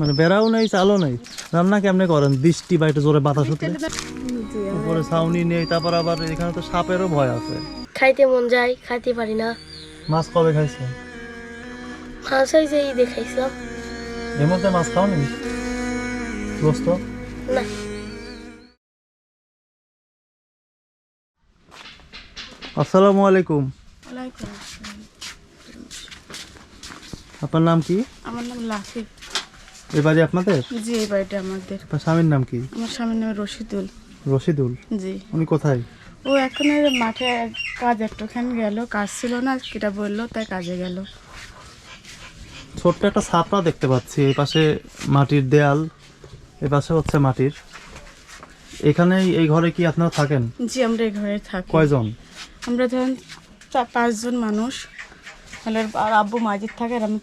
মানে বেড়াও নেই চালও নেই। রান্না কেমনে করেন? বৃষ্টি বা একটু জোরে বাতাস হতে? উপরে ছাউনি নেই তারপর আবার এখানে তো সাপেরও ভয় আছে। খাইতে মন যায় খাইতে পারি না। মাছ কবে খাইছে? মাছ হয়েছে এই দেখাইছিলাম এর মধ্যে মাছ খাওনি? দোস্ত? না। আসসালামু আলাইকুম। আপনার নাম কি? আমার নাম লাফিক এ বাড়ি আপনাদের? জি এই বাড়িটা আমাদের। আপনার স্বামীর নাম কি? আমার স্বামীর নাম রশিদুল। রশিদুল? জি। উনি কোথায়? ও এখন এই মাঠে কাজ একটুখানি গেল কাজ ছিল না কিটা বলল তাই কাজে গেল। ছোট্ট একটা ছাপড়া দেখতে পাচ্ছি এই পাশে মাটির দেয়াল এ পাশে হচ্ছে মাটির। এখানে এই ঘরে কি আপনারা থাকেন? জি আমরা এই ঘরে থাকি। কয়জন? আমরা ধরেন পাঁচজন মানুষ। আর আব্বু মাঝির থাকে আর আমি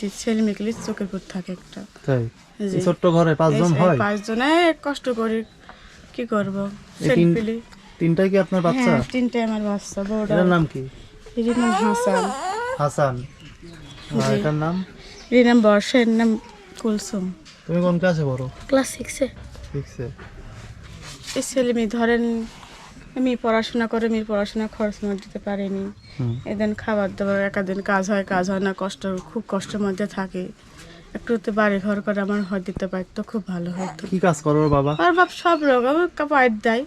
তিনটি ছেলে মেয়েগুলি চোখের পুর থাকে একটা। তাই? ছোট্ট ঘরে পাঁচজন হয়? পাঁচজনে কষ্ট করি কি করব? ছেলে তিনটাই কি আপনার বাচ্চা? হ্যাঁ তিনটাই আমার বাচ্চা বউটা এটার নাম কি? এর নাম হাসান। হাসান। আর এটার নাম? এর নাম বর্ষা এর নাম কুলসুম। তুমি কোন ক্লাসে পড়ো? ক্লাস সিক্সে সিক্সে এই ছেলে মেয়ে ধরেন আমি পড়াশোনা করে মেয়ের পড়াশোনা খরচ দিতে পারিনি। এদিন খাবার দাবার একাদিন কাজ হয় কাজ হয় না কষ্ট খুব কষ্টের মধ্যে থাকে। একটু তো বাড়ি ঘর করে আমার হয় দিতে পারতো খুব ভালো হতো কি কাজ করো বাবা? আর বাপ সব রোগ আমার পাইট দেয়।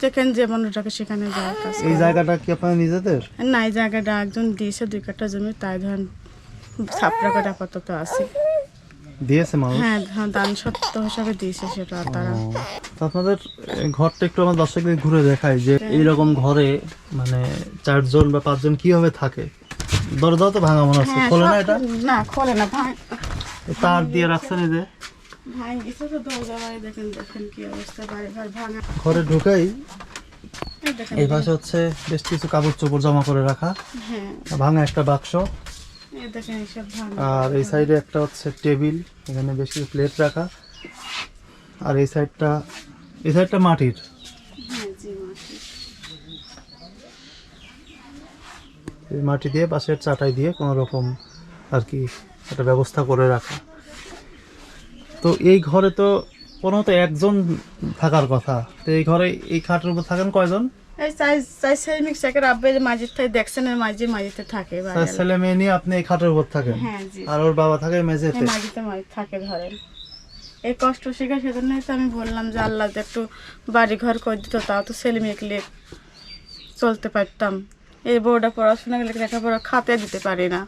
যেখানে যে মানুষটাকে সেখানে যায় কাজ এই জায়গাটা কি আপনার নিজেদের? না এই জায়গাটা একজন দিয়েছে দুই কাঠা জমি তাই ধরেন ছাপড়া করে আপাতত আছে। দিয়েছে মানুষ? হ্যাঁ হ্যাঁ, দান সত্য হিসাবে দিয়েছে সেটা তারা। তো আপনাদের ঘরটা একটু আমার দর্শকদের ঘুরে দেখায় যে এইরকম ঘরে মানে চারজন বা পাঁচজন কীভাবে থাকে? দরজাও তো ভাঙা মনে হচ্ছে। হ্যাঁ, খোলে না এটা? না খোলে না তার দিয়ে রাখছেন এই যে? ঘর ঢুকাই এই পাশে হচ্ছে বেশ কিছু কাপড় চোপড় জমা করে রাখা। হ্যাঁ। ভাঙা একটা বাক্স। আর এই সাইডে একটা হচ্ছে টেবিল এখানে বেশ কিছু প্লেট রাখা। আর এই সাইডটা এই সাইডটা মাটির। হ্যাঁ মাটি দিয়ে পাশের চাটাই দিয়ে কোনো রকম আর কি একটা ব্যবস্থা করে রাখা। তো এই ঘরে তো কোনো তো একজন থাকার কথা। তো এই ঘরে এই খাটের উপর থাকেন কয়জন? এই আব্বে মাঝির থেকে দেখছেন এর মাঝে মাঝিতে থাকে ছেলে মেয়ে নিয়ে আপনি এই খাটের উপর থাকেন। হ্যাঁ জি। আর ওর বাবা থাকে মেঝেতে। এই মাঝিতে মাঝি থাকে ধরেন। এই কষ্ট শিখে সেজন্যই তো আমি বললাম যে আল্লাহ একটু বাড়ি ঘর করে দিত তাও তো ছেলে মেয়েকে চলতে পারতাম। এই বউটা পড়াশোনা গেলে লেখাপড়া খাতে দিতে পারে না।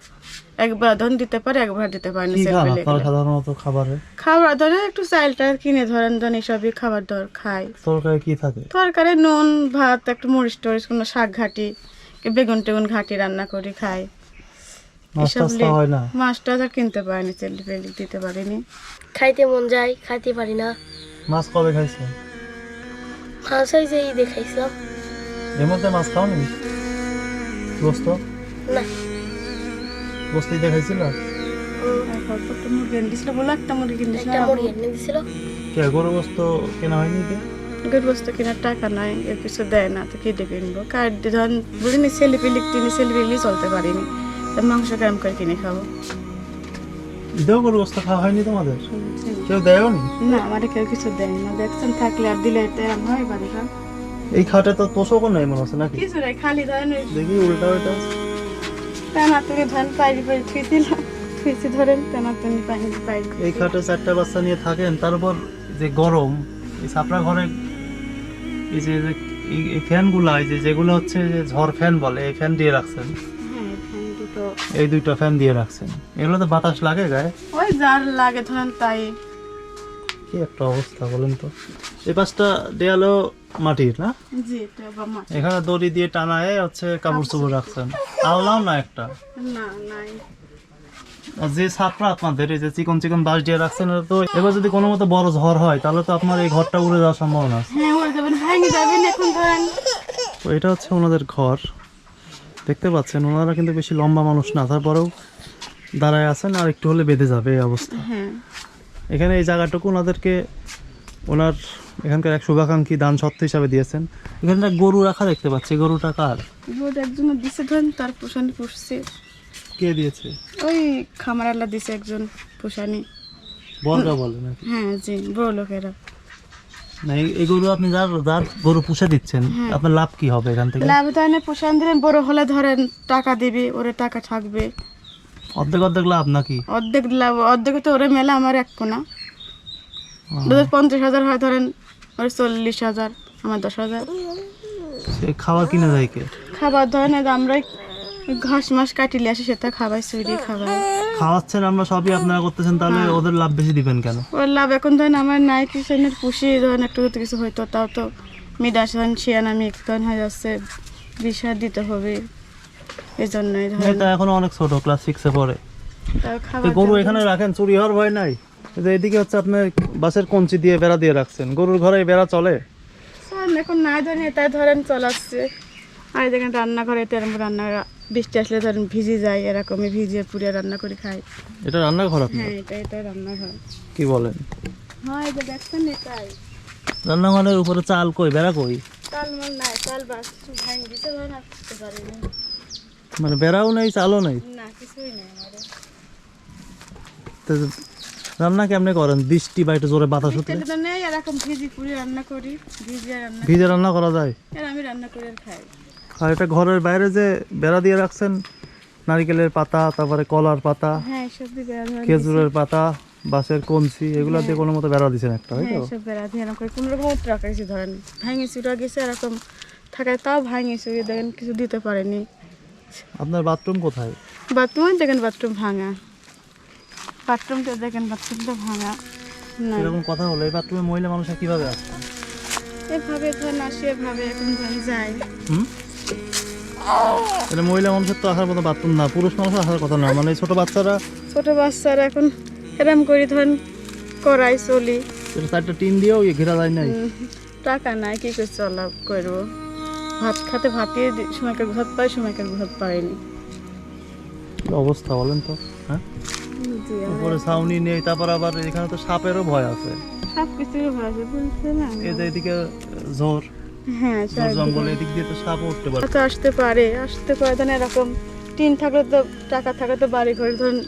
একবার ধন দিতে পারে একবার দিতে পারি না সাধারণত খাবারে খাবার ধরেন একটু চাইলটা কিনে ধরেন ধরেন এসবই খাবার দর খাই। তরকারি কি থাকে? তরকারি নুন ভাত একটু মরিচ টরিচ কোনো শাক ঘাটি কি বেগুন টেগুন ঘাটি রান্না করে খাই। মাছ এসব টাছ হয় আর কিনতে পারিনি তেল ফেল দিতে পারিনি। খাইতে মন যায় খাইতে পারি না। মাছ কবে খাইছেন? মাছ হয়েছে এই দেখাইছিলাম এর মধ্যে মাছ খাওনি? গোস্ত না। গোস্ত দেখাইছিল? কে গরু গোস্ত কেনা হয়নি কি? গরু কেনার টাকা নাই এর কিছু দেয় না তো কিনবো? কার্ড ধরেন বুঝিনি চলতে পারিনি তা মাংস গ্রাম করে কিনে খাব? ঈদেও গরু গোস্ত খাওয়া হয়নি তোমাদের? কেউ দেয়নি না? আমাদের কেউ কিছু দেয় না দেখছেন থাকলে আর দিলে হয় বাড়ি এই খাটে তো তোষকও নেই মনে হচ্ছে নাকি? কিছু নাই খালি ধরেন দেখি উল্টা উল্টা টানা তুমি ধরেন পাইরি পাইরি থুই দিলাম। থুইছি ধরেন টানা তুমি পাইরি পাইরি এই খাটে চারটা বাচ্চা নিয়ে থাকেন তার উপর যে গরম এই ছাপড়া ঘরে এই যে এই- ফ্যানগুলা এই যে যেগুলো হচ্ছে যে ঝড় ফ্যান বলে এই ফ্যান দিয়ে রাখছেন। হ্যাঁ এই দুইটা ফ্যান দিয়ে রাখছেন। এগুলো তো বাতাস লাগে গায়ে। ওই যার লাগে ধরেন তাই। কি একটা অবস্থা বলেন তো? এই পাশটা দেয়ালও মাটির না? জি এটা বামা এখানে দড়ি দিয়ে টানায় হচ্ছে কাপড় চোপড় রাখছেন। আওলাও না একটা? না নাই। আর যে ছাপরা আপনাদের এই যে চিকন চিকন বাঁশ দিয়ে রাখছেন তো এবার যদি কোনো মতো বড় ঝড় হয় তাহলে তো আপনার এই ঘরটা উড়ে যাওয়ার সম্ভাবনা আছে। হ্যাঁ তো এটা হচ্ছে ওনাদের ঘর। দেখতে পাচ্ছেন ওনারা কিন্তু বেশি লম্বা মানুষ না তারপরেও দাঁড়ায় আছেন আর একটু হলে বেঁধে যাবে এই অবস্থা। হ্যাঁ এখানে এই জায়গাটুকু ওনাদেরকে ওনার এখানকার এক শুভাকাঙ্ক্ষী দান সত্ত্ব হিসাবে দিয়েছেন। এখানে একটা গরু রাখা দেখতে পাচ্ছি। গরুটা কার? রোড একজন দিছে ধরেন তার পোষানি পুষছে। কে দিয়েছে? ওই খামারালা দিছে একজন পোষানি। বর্গা বলে নাকি? হ্যাঁ জি বড় লোকেরা। না এই- গরু আপনি যার যার গরু পুষে দিচ্ছেন আপনার লাভ কি হবে এখান থেকে? লাভ তাহলে পোষণ দিলেন বড় হলে ধরেন টাকা দিবি ওরে টাকা থাকবে অর্ধেক অর্ধেক লাভ নাকি? অর্ধেক লাভ অর্ধেক তো ওরে মেলে আমার এক কোনা। ওদের পঞ্চাশ হাজার হয় ধরেন ওর চল্লিশ হাজার আমার দশ হাজার। সে খাবার কিনে দেয় কে? খাবার ধরেন আমরাই ঘাস মাস কাটিলে আসি সেটা খাবাই সুইডি খাবার খাওয়াচ্ছেন আমরা সবই আপনারা করতেছেন তাহলে ওদের লাভ বেশি দিবেন কেন? ওর লাভ এখন ধরেন আমার নাই কিষেনের পুষি ধরেন একটু কিছু হইতো তাও তো মিডাস ধরেন শিয়ান একটু হয়ে যাচ্ছে বিষ দিতে হবে। এই জন্যই ধরেন। এটা এখনও অনেক ছোট ক্লাস সিক্সে পড়ে। গরু এখানে রাখেন চুরি হওয়ার ভয় নাই। যে এদিকে হচ্ছে আপনার বাসের কঞ্চি দিয়ে বেড়া দিয়ে রাখছেন। গরুর ঘরে বেড়া চলে? এখন নাই ধরেন এটাই ধরেন চলাচ্ছে। আর দেখেন রান্না করে এতে এরকম রান্না বৃষ্টি আসলে ধরেন ভিজে যায় এরকমই ভিজিয়ে পুড়িয়ে রান্না করে খাই এটা রান্নাঘর আপনার? হ্যাঁ এটা এটাই রান্না হয় কি বলেন? হ্যাঁ এই যে দেখছেন এটাই। রান্নাঘরের উপরে চাল কই বেড়া কই? চাল মাল নাই চাল বাস ভাঙ দিতে করতে পারিনি মানে বেড়াও নেই চালও নেই? রান্না কেমনে করেন? বৃষ্টি বা একটু জোরে বাতাস উঠলে তেলে তো নেই এরকম ভিজি রান্না করি ভিজে রান্না করা যায়? আর আমি রান্না করে খাই। আর এটা ঘরের বাইরে যে বেড়া দিয়ে রাখছেন নারিকেলের পাতা তারপরে কলার পাতা হ্যাঁ খেজুরের পাতা বাঁশের কঞ্চি এগুলো দিয়ে কোনো মতো বেড়া দিচ্ছেন একটা তাই হ্যাঁ তো বেড়া দিয়ে এরকম করে। কোনো রকম ধরেন ভাঙি চুরা গেছে এরকম থাকায় তাও ভাঙি দেখেন কিছু দিতে পারেনি। আপনার বাথরুম কোথায়? বাথরুমে দেখেন বাথরুম ভাঙা। বাথরুমটা দেখেন বাথরুমটা ভাঙা। না এরকম কথা হলো এই বাথরুমে মহিলা মানুষরা কীভাবে আসছে এভাবে ধরেন আসে এভাবে এখন যায়। হুম? এটা মহিলা মানুষের তো আসার মতো বাথরুম না পুরুষ মানুষের আসার কথা না মানে ছোট বাচ্চারা? ছোট বাচ্চারা এখন এরম করি ধরেন করাই চলি। এটা চারটা টিন দিয়েও ইয়ে ঘেরা যায় নাই? টাকা নাই কি করে চলা করব? ভাত খাতে ভাতিয়ে সময়কার ভাত পাই সময়কার ভাত পাইনি কি অবস্থা বলেন তো? হ্যাঁ? উপরে ছাউনি নেই তারপর আবার এখানে তো সাপেরও ভয় আছে। সব কিছুই ভালো বলছে না। এই যে এদিকে ঝোর। হ্যাঁ ঝোর এদিক দিয়ে তো সাপও উঠতে পারে। তো আসতে পারে আসতে পারে ধরেন এরকম টিন থাকলে তো টাকা থাকলে তো বাড়ি ঘরে ধরুন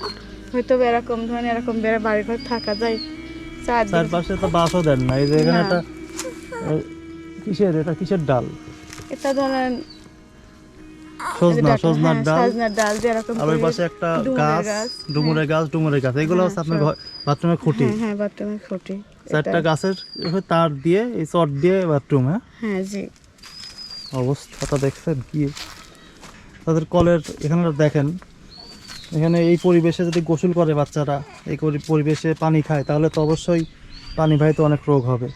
হয়তো এরকম ধরেন এরকম বেড়া বাড়ি ঘর থাকা যায়। চার চারপাশে তো বাসও দেন না এই যে এখানে একটা কিসের এটা কিসের ডাল? এটা ধরেন সজনা সজনার ডাল। সাজনার ডাল দিয়ে এরকম আর ওই পাশে একটা গাছ ডুমুরের গাছ ডুমুরের গাছ এগুলো হচ্ছে আপনার ঘর- বাথরুমে খুঁটি। হ্যাঁ হ্যাঁ বাথরুমে খুঁটি। চারটা গাছের তার দিয়ে এই চট দিয়ে বাথরুম হ্যাঁ? হ্যাঁ জি। অবস্থাটা দেখছেন কি? তাদের কলের এখানে দেখেন এখানে এই পরিবেশে যদি গোসল করে বাচ্চারা এই পরি- পরিবেশে পানি খায় তাহলে তো অবশ্যই পানি তো অনেক রোগ হবে।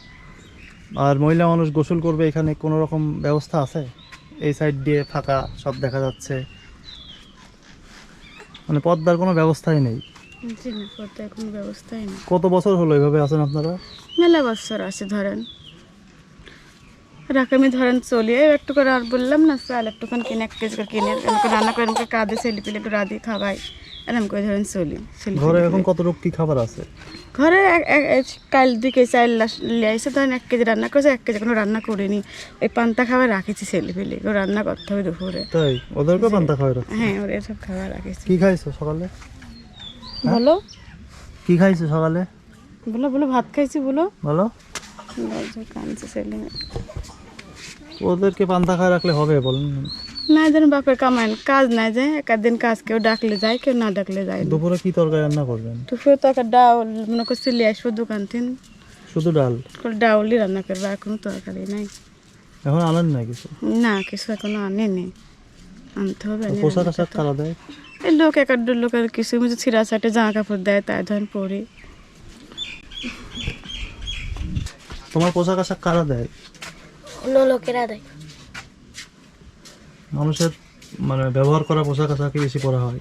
আর মহিলা মানুষ গোসল করবে এখানে কোনো রকম ব্যবস্থা আছে? এই সাইড দিয়ে ফাঁকা সব দেখা যাচ্ছে। মানে পদ্মার কোনো ব্যবস্থাই নেই। কত বছর হলো এইভাবে আছেন আপনারা? মেলা বছর আছে ধরেন। রাখামি ধরেন চলি একটু করে আর বললাম না চাল একটুখানি কিনে এক কেজি করে কিনে রান্না করে কাঁদে ছেলে পেলে একটু রাধি খাওয়াই। এরকম করে ধরেন চলি ঘরে এখন কত রোগ কি খাবার আছে? ঘরে কাল দিকে চাল লিয়াইছে ধরেন এক কেজি রান্না করেছে এক কেজি কোনো রান্না করিনি। ওই পান্তা খাবার রাখেছি ছেলে পেলে রান্না করতে হবে দুপুরে। তাই? ওদেরকে পান্তা রাখছে হ্যাঁ ওর এসব খাবার রাখেছি। কি খাইছো সকালে? বলো। কি খাইছো সকালে? বলো বলো ভাত খাইছি বলো। বলো। কাঁদছে ছেলে। ওদেরকে পান্তা খায় রাখলে হবে বলেন। না যেন বাপের কামাইন কাজ নাই যায় এক দিন কাজ কেউ ডাকলে যায় কেউ না ডাকলে যায়। না দুপুরে কি তরকারি রান্না করবেন? দুপুরে তো একটা ডাউল মনে করছি লিয়ে আসব দোকান থেকে। শুধু ডাল? ডাউলই রান্না করব আর কোনো তরকারি নাই। এখন আনেন না কিছু? না কিছু এখনও আনেনি। আনতে হবে এনে পোশাক রান্না আশাক করতে কারা দেয়? হবে। এই লোক এক আধ লোকের কিছু কিছু ছিঁড়া সাইটে জামা কাপড় দেয় তাই ধরেন পরি। তোমার পোশাক আশাক কারা দেয়? অন্য লোকেরা দেয়। মানুষের মানে ব্যবহার করা পোশাক আশাকই বেশি পরা হয়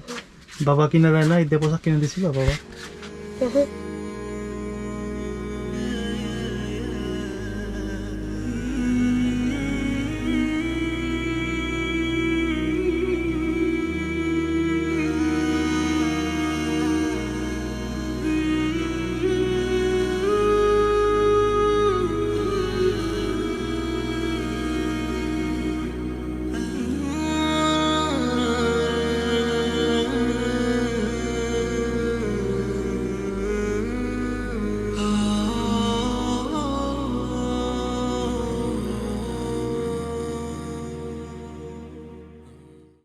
বাবা কিনে দেয় না ঈদে পোশাক কিনে দিছিল বাবা।